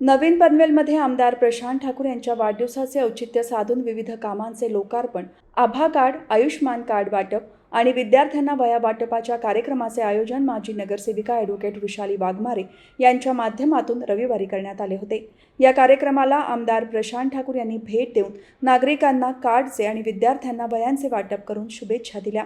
नवीन पनवेलमध्ये आमदार प्रशांत ठाकूर यांच्या वाढदिवसाचे औचित्य साधून विविध कामांचे लोकार्पण आभा कार्ड आयुष्मान कार्ड वाटप आणि विद्यार्थ्यांना वया वाटपाच्या कार्यक्रमाचे आयोजन माजी नगरसेविका ॲडव्होकेट वृषाली वाघमारे यांच्या माध्यमातून रविवारी करण्यात आले होते. या कार्यक्रमाला आमदार प्रशांत ठाकूर यांनी भेट देऊन नागरिकांना कार्डचे आणि विद्यार्थ्यांना वयांचे वाटप करून शुभेच्छा दिल्या.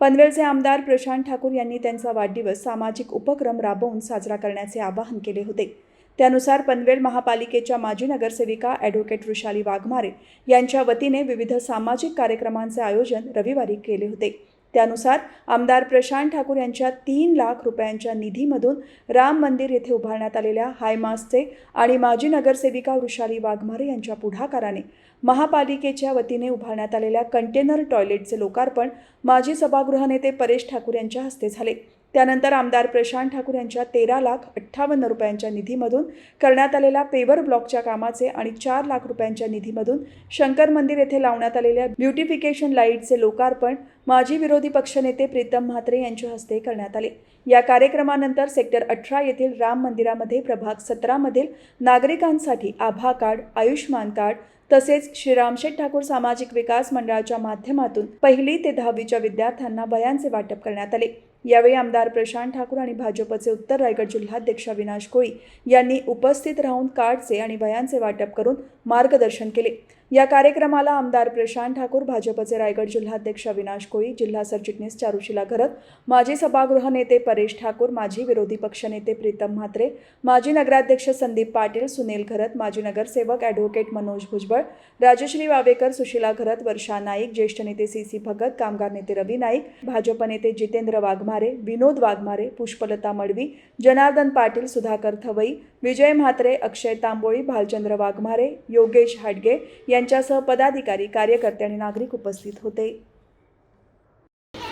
पनवेलचे आमदार प्रशांत ठाकूर यांनी त्यांचा वाढदिवस सामाजिक उपक्रम राबवून साजरा करण्याचे आवाहन केले होते. त्यानुसार पनवेल महापालिकेच्या माजी नगरसेविका ॲडव्होकेट वृषाली वाघमारे यांच्या वतीने विविध सामाजिक कार्यक्रमांचे आयोजन रविवारी केले होते. त्यानुसार आमदार प्रशांत ठाकूर यांच्या तीन लाख रुपयांच्या निधीमधून राम मंदिर येथे उभारण्यात आलेल्या हायमासचे आणि माजी नगरसेविका वृषाली वाघमारे यांच्या पुढाकाराने महापालिकेच्या वतीने उभारण्यात आलेल्या कंटेनर टॉयलेटचे लोकार्पण माजी सभागृह नेते परेश ठाकूर यांच्या हस्ते झाले. त्यानंतर आमदार प्रशांत ठाकूर यांच्या तेरा लाख अठ्ठावन्न रुपयांच्या निधीमधून करण्यात आलेल्या पेवर ब्लॉकच्या कामाचे आणि चार लाख रुपयांच्या निधीमधून शंकर मंदिर येथे लावण्यात आलेल्या ब्युटिफिकेशन लाईटचे लोकार्पण माजी विरोधी पक्षनेते प्रीतम म्हात्रे यांच्या हस्ते करण्यात आले. या कार्यक्रमानंतर सेक्टर अठरा येथील राम मंदिरामध्ये प्रभाग सतरामधील नागरिकांसाठी आभा कार्ड आयुष्मान कार्ड तसेच श्री रामशेठ ठाकूर सामाजिक विकास मंडळाच्या माध्यमातून पहिली ते दहावीच्या विद्यार्थ्यांना वयांचे वाटप करण्यात आले. यावेळी आमदार प्रशांत ठाकूर आणि भाजपचे उत्तर रायगड जिल्हाध्यक्ष अविनाश कोळी यांनी उपस्थित राहून कार्डचे आणि वयांचे वाटप करून मार्गदर्शन केले. या कार्यक्रमाला आमदार प्रशांत ठाकूर भाजपचे रायगड जिल्हाध्यक्ष अविनाश कोळी जिल्हा सरचिटणीस चारुशिला घरत माजी सभागृह नेते परेश ठाकूर माजी विरोधी पक्षनेते प्रीतम म्हात्रे माजी नगराध्यक्ष संदीप पाटील सुनील घरत माजी नगरसेवक ॲडव्होकेट मनोज भुजबळ राजश्री वावेकर सुशीला घरत वर्षा नाईक ज्येष्ठ नेते सी सी भगत कामगार नेते रवी नाईक भाजप नेते जितेंद्र वाघमारे विनोद वाघमारे पुष्पलता मडवी जनार्दन पाटील सुधाकर थवई विजय म्हात्रे अक्षय तांबोळी भालचंद्र वाघमारे योगेश हाडगे यांच्यासह पदाधिकारी कार्यकर्ते आणि नागरिक उपस्थित होते.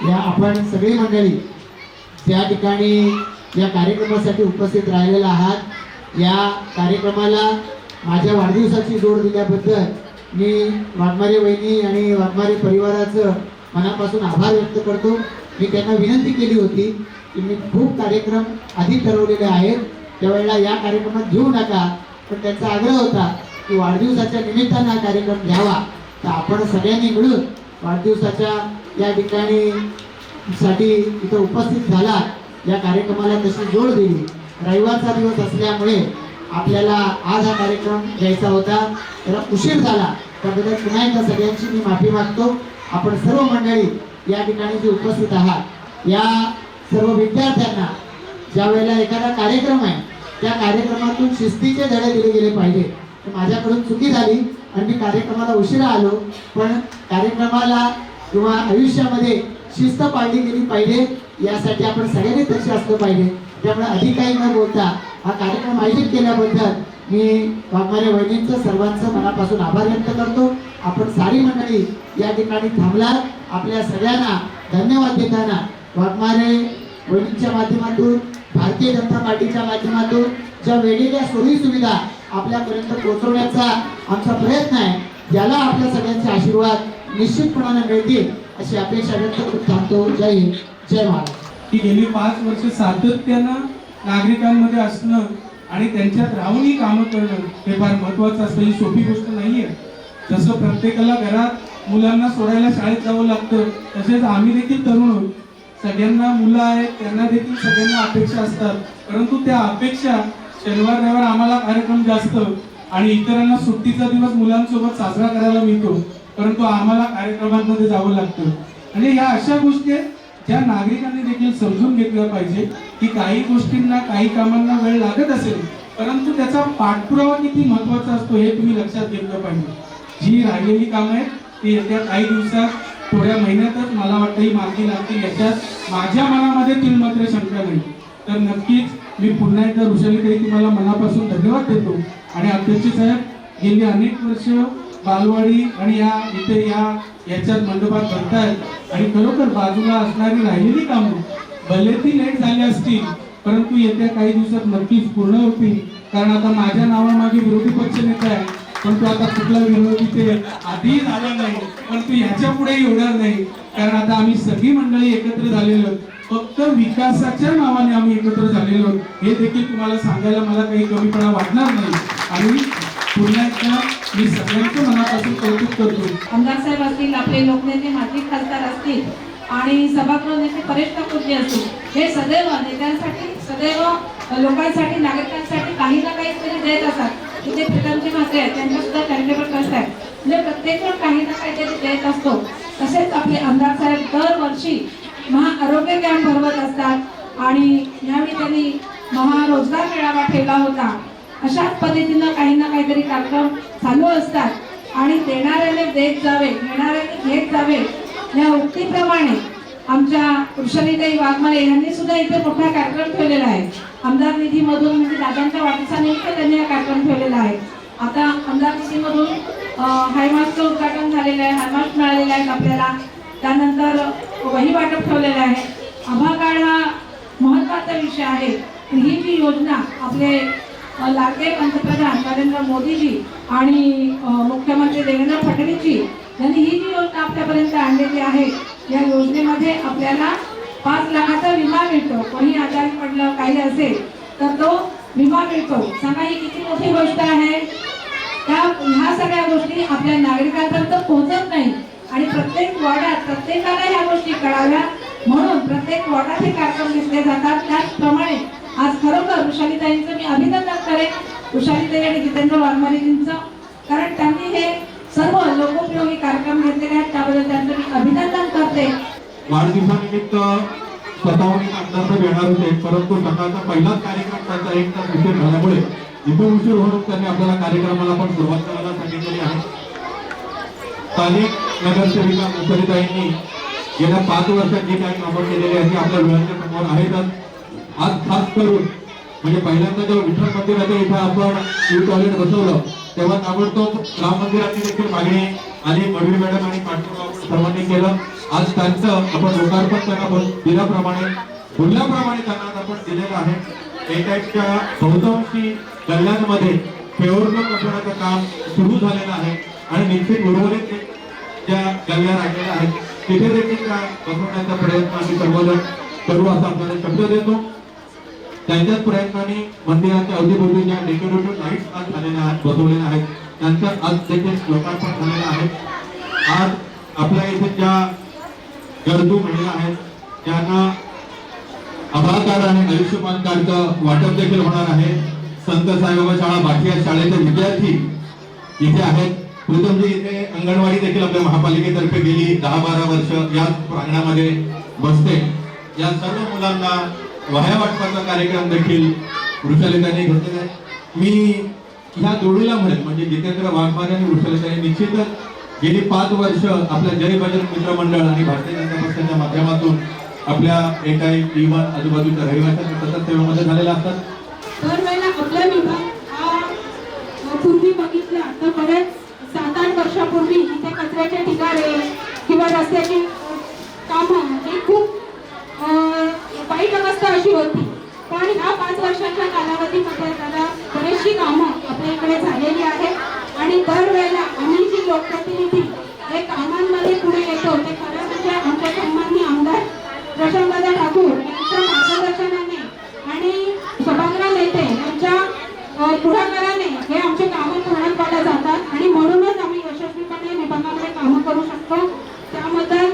या आपण सगळी मंडळी ज्या ठिकाणी या कार्यक्रमासाठी उपस्थित राहिलेला आहात. या कार्यक्रमाला माझ्या वाढदिवसाची जोड दिल्याबद्दल मी वाघमारे वहिनी आणि वाघमारे परिवाराचं मनापासून आभार व्यक्त करतो. मी त्यांना विनंती केली होती की मी खूप कार्यक्रम आधी ठरवलेले आहेत. त्यावेळेला या कार्यक्रमात घेऊ नका पण त्यांचा आग्रह होता की वाढदिवसाच्या निमित्तानं हा कार्यक्रम घ्यावा. तर आपण सगळ्यांनी मिळून वाढदिवसाच्या या ठिकाणी साठी इथं उपस्थित झाला. या कार्यक्रमाला तशी जोड दिली. रविवारचा दिवस असल्यामुळे आपल्याला आज हा कार्यक्रम घ्यायचा होता. त्याला उशीर झाला. त्याबद्दल पुन्हा एकदा सगळ्यांची मी माफी मागतो. आपण सर्व मंडळी या ठिकाणी जे उपस्थित आहात या सर्व विद्यार्थ्यांना ज्या वेळेला एखादा कार्यक्रम आहे त्या कार्यक्रमातून शिस्तीचे धडे दिले गेले पाहिजे माझ्याकडून चुकी झाली आणि मी कार्यक्रमाला उशिरा आलो. पण कार्यक्रमाला किंवा आयुष्यामध्ये शिस्त पाळली गेली पाहिजे यासाठी आपण सगळ्यांनी तसे असलं पाहिजे. त्यामुळे अधिक काही न बोलता हा कार्यक्रम आयोजित केल्याबद्दल मी वाघमारे वहिनींचं सर्वांचं मनापासून आभार व्यक्त करतो. आपण सारी मंडळी या ठिकाणी थांबलात. आपल्या सगळ्यांना धन्यवाद देताना वाघमारे वहिनींच्या माध्यमातून भारतीय जनता पार्टीच्या माध्यमातून ज्या वेगवेगळ्या सोयी सुविधा आपल्यापर्यंत पोहोचवण्याचा आमचा प्रयत्न आहे. ज्याला आपल्या सगळ्यांचे आशीर्वाद निश्चितपणाने मिळतील अशी अपेक्षा व्यक्त करून थांबतो. जय हिंद. जय महाराज. की गेली पाच वर्ष सातत्यानं नागरिकांमध्ये असणं आणि त्यांच्यात राहूनही कामं करणं हे फार महत्वाचं असतं ही सोपी गोष्ट नाहीये. जसं प्रत्येकाला घरात मुलांना सोडायला शाळेत जावं लागतं तसेच आम्ही देखील तरुण आहोत. सगळ्यांना मुलं आहेत त्यांना देखील सगळ्यांना अपेक्षा असतात. परंतु त्या अपेक्षा शनिवार रविवार आम्हाला कार्यक्रम जास्त आणि इतरांना सुट्टीचा दिवस मुलांसोबत साजरा करायला मिळतो परंतु आम्हाला कार्यक्रमांमध्ये जावं लागतं. म्हणजे ह्या अशा गोष्टी आहेत ज्या नागरिकांनी देखील समजून घेतल्या पाहिजे की काही गोष्टींना काही कामांना वेळ लागत असेल परंतु त्याचा पाठपुरावा किती महत्त्वाचा असतो हे तुम्ही लक्षात घेतलं पाहिजे. जी राहिलेली कामं आहेत ती येत्या काही दिवसात थोड्या महिन्यातच मला वाटतं ही मार्गी लागतील याच्यात माझ्या मनामध्ये तीन मात्र शंका नाही. तर नक्कीच मी पुन्हा एकदा ऋषालीताई तुम्हाला मनापासून धन्यवाद देतो. आणि अध्यक्ष साहेब गेली अनेक वर्ष बालवाडी आणि या इथे या याच्यात मंडपात करतायत आणि खरोखर बाजूला असणारी राहिलेली कामं भले ती लेट झाली असतील परंतु येत्या काही दिवसात नक्कीच पूर्ण होतील. कारण आता माझ्या नावामागे विरोधी पक्ष नेता आहे पण तो आता कुठला विरोधी ते आधीही झाला नाही पण तू ह्याच्या पुढे होणार नाही. कारण आता आम्ही सगळी मंडळी एकत्र झालेलो फक्त विकासाच्या नावाने आम्ही एकत्र झालेलो हे देखील तुम्हाला सांगायला मला काही कमीपणा वाटणार नाही. आणि पुन्हा एकदा मी सगळ्यांचं मनापासून कौतुक करतो आमदार साहेब असतील आपले लोकनेते माजी खासदार असतील आणि सभागृह नेते परेश ठाकूरजी असतील हे सदैव नेत्यांसाठी सदैव लोकांसाठी नागरिकांसाठी काही ना काही तरी देत असतात इथे प्रीतमजी म्हात्रे आहेत त्यांच्या सुद्धा चॅरिटेबल ट्रस्ट आहे म्हणजे प्रत्येक जण काही ना काहीतरी देत असतो. तसेच आपले आमदार साहेब दरवर्षी महाआरोग्य कॅम्प भरवत असतात आणि यावेळी त्यांनी महारोजगार मेळावा ठेवला होता अशाच पद्धतीनं काही ना काहीतरी कार्यक्रम चालू असतात. आणि देणाऱ्याने देत जावे घेणाऱ्याने घेत जावे या उक्तीप्रमाणे आमच्या वृषलीताई वाघमारे यांनी सुद्धा इथे मोठा कार्यक्रम ठेवलेला आहे. आमदार निधीमधून म्हणजे दादांच्या वाढदिवसानिमित्त त्यांनी हा कार्यक्रम ठेवलेला आहे. आता आमदार निधीमधून हायमास्टचं उद्घाटन झालेलं आहे हायमास्ट मिळालेला आहे आपल्याला. त्यानंतर वही वाटप ठेवलेलं आहे. आभा कार्ड हा महत्त्वाचा विषय आहे. ही जी योजना आपले लाडके पंतप्रधान नरेंद्र मोदीजी आणि मुख्यमंत्री देवेंद्र फडणवीसजी यांनी ही जी योजना आपल्यापर्यंत आणलेली आहे या योजनेमध्ये आपल्याला पाच लाखाचा विमा मिळतो. कोणी आजारी पडलं काही असेल तर तो विमा मिळतो. सांगा ही किती मोठी गोष्ट आहे? त्या ह्या सगळ्या गोष्टी आपल्या नागरिकांपर्यंत पोहोचत नाही. आणि प्रत्येक वाड्यात प्रत्येकाला कळाव्या. म्हणून प्रत्येक वॉर्डात हे कार्यक्रम घेतले जातात. त्याचप्रमाणे आज खरोखर वृषालीताईंचं मी अभिनंदन करेन. वृषालीताई आणि जितेंद्र वाघमारेजींचं. कारण त्यांनी हे सर्व लोकोपयोगी कार्यक्रम घेतलेले आहेत. त्याबद्दल त्यांचं मी अभिनंदन करते. वाढदिवसानिमित्त स्वतःहून एक आमदार येणार होते. परंतु सकाळचा पहिलाच कार्यक्रम त्यांचा एक तास उशीर झाल्यामुळे इथे उशीर होऊन त्यांनी आपल्याला कार्यक्रमाला पण सुरुवात करायला सांगितलेली आहे. स्थानिक नगरसेविका मुसरीताईंनी गेल्या पाच वर्षात जी काही कामं केलेली आहे ती आपल्या डोळ्यांच्या समोर आहेतच आज खास करून म्हणजे पहिल्यांदा जेव्हा विठ्ठल मंदिराच्या इथं आपण यू टॉयलेट बसवलं तेव्हा ताबडतोब राम मंदिराची देखील मागणी आणि मडवी मॅडम आणि पाटील सर्वांनी केलं. आज त्यांचं आपण लोकार्पण त्यांना दिल्याप्रमाणे बोलल्याप्रमाणे त्यांना आपण दिलेलं आहे. एकाच्या बहुतांशी गल्ल्यांमध्ये फेवरलोक बसवण्याचं काम सुरू झालेलं आहे. आणि निश्चित उर्वरित ज्या गल्ल्या राहिलेल्या आहेत तिथे देखील त्या बसवण्याचा प्रयत्न आम्ही सर्वजण करू असा आपल्याला शब्द देतो. त्यांच्याच प्रयत्नाने मंदिराच्या अवतीभोवती ज्या डेकोरेटिव्ह लाईट्स आज झालेल्या आहेत बसवलेल्या आहेत त्यांचं आज देखील लोकार्पण झालेलं आहे. आज आपल्या इथे ज्या गरजू महिला आहेत त्यांना आधार कार्ड आणि आयुष्यमान कार्डचं वाटप देखील होणार आहे. संत साईबाबा शाळा बाकी शाळेचे विद्यार्थी इथे आहेत. प्रीतमजी इथे अंगणवाडी देखील आपल्या महापालिकेतर्फे गेली. दहा बारा वर्ष या प्रांगणामध्ये बसते. या सर्व मुलांना वह्या वाटपाचा कार्यक्रम देखील वृषालितांनी घेतलेला आहे. मी ह्या जोडीला म्हणेल म्हणजे जितेंद्र वाघमारे आणि वृषालितांनी निश्चितच गेली पाच वर्ष आपल्या जय भजन मित्रमंडळ आणि भारतीय जनता पक्षाच्या माध्यमातून आपल्या एकाही इवन आजूबाजूच्या रहिवाशांच्या सतत सेवेमध्ये झालेल्या असतात. दरवेळेला आपला विभाग हा पूर्वी बघितला आता बऱ्याच सात वर्षापूर्वी इथे कचऱ्याच्या ठिकाणी किंवा रस्त्याची कामं ही खूप वाईट अवस्था अशी होती. पण ह्या पाच वर्षाच्या कालावधीमध्ये त्याला बरेचशी कामं आपल्या इकडे झालेली आहेत. आणि दरवेळेला आम्ही जी लोकप्रतिनिधी हे कामांमध्ये पुढे येतो ते खरं म्हणजे आमच्या सन्माननीय आमदार प्रशांतदादा ठाकूर यांच्या मार्गदर्शनाने आणि सभागृह नेते यांच्या पुढाकार पुढाकाराने हे आमचे कामं पूर्ण पाडले जातात आणि म्हणूनच आम्ही यशस्वीपणे विभागामध्ये कामं करू शकतो त्याबद्दल